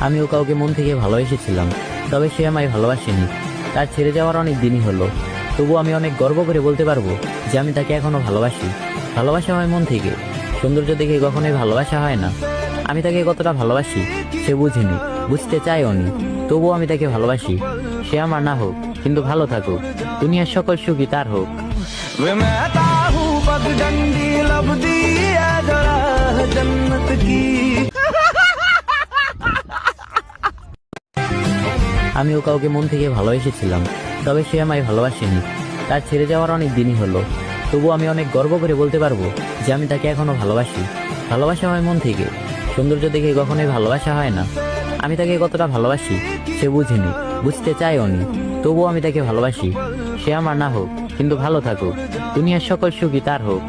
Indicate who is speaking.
Speaker 1: আমিও কাউকে মন থেকে ভালোবেসেছিলাম, তবে সে আমায় ভালোবাসেনি। তার ছেড়ে যাওয়ার অনেক দিনই হলো। তবু আমি অনেক গর্ব করে বলতে পারব যে আমি তাকে এখনও ভালোবাসি। ভালোবাসা হয় মন থেকে। সৌন্দর্য দেখে কখনোই ভালোবাসা হয় না। আমি তাকে কতটা ভালোবাসি, সে বুঝেনি, বুঝতে চায়ও নি। তবুও আমি তাকে ভালোবাসি। সে আমার না হোক, কিন্তু ভালো থাকুক। দুনিয়ার সকল সুখী তার হোক। আমিও কাউকে মন থেকে ভালোবেসেছিলাম, তবে সে আমায় ভালোবাসেনি। তার ছেড়ে যাওয়ার অনেক দিনই হলো। তবু আমি অনেক গর্ব করে বলতে পারব যে আমি তাকে এখনও ভালোবাসি। ভালোবাসা হয় মন থেকে। সৌন্দর্য দেখে কখনোই ভালোবাসা হয় না। আমি তাকে কতটা ভালোবাসি, সে বুঝেনি, বুঝতে চাই অনি তবুও আমি তাকে ভালোবাসি। সে আমার না হোক, কিন্তু ভালো থাকুক। দুনিয়ার সকল সুখী তার হোক।